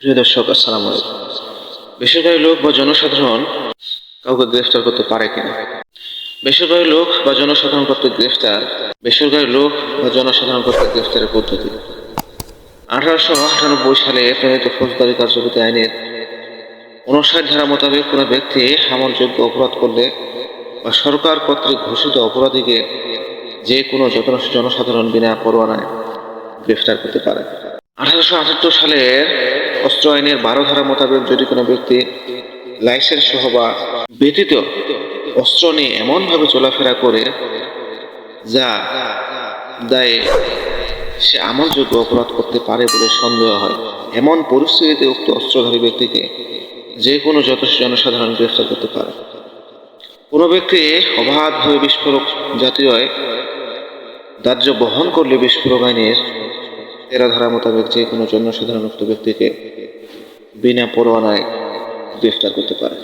প্রিয় দর্শক, আসসালামু বেসরকারি লোক বা জনসাধারণ কাউকে গ্রেফতার করতে পারে কিনা? বেসরকারি লোক বা জনসাধারণ কর্তৃক গ্রেফতার, বেসরকারি লোক বা জনসাধারণ কর্তৃক গ্রেফতারের পদ্ধতি। আঠারোশো আটানব্বই সালে প্রণীত ফৌজদারি কার্যপতি আইনের উনষাট ধারা মোতাবেক কোনো ব্যক্তি আমলযোগ্য অপরাধ করলে বা সরকার কর্তৃক ঘোষিত অপরাধীকে যে কোনো জনসাধারণ বিনা পরোয়ানায় গ্রেফতার করতে পারে। আঠারোশো আটাত্তর সালের অস্ত্র আইনের বারো ধারা মোতাবেক যদি কোনো ব্যক্তি লাইসেন্স সহ বা ব্যতীত অস্ত্র নিয়ে এমনভাবে চলাফেরা করে যা দায়ে সে আমলযোগ্য অপরাধ করতে পারে বলে সন্দেহ হয়, এমন পরিস্থিতিতে উক্ত অস্ত্রধারী ব্যক্তিকে যে কোনো যথেষ্ট জনসাধারণ গ্রেফতার করতে পারে। কোনো ব্যক্তি অবাধভাবে বিস্ফোরক জাতীয় দাহ্য বহন করলে বিস্ফোরক আইনের তেরো ধারা মোতাবেক যে কোনো জন্য উক্ত ব্যক্তিকে বিনা পরোয়ানায় গ্রেফতার করতে পারে।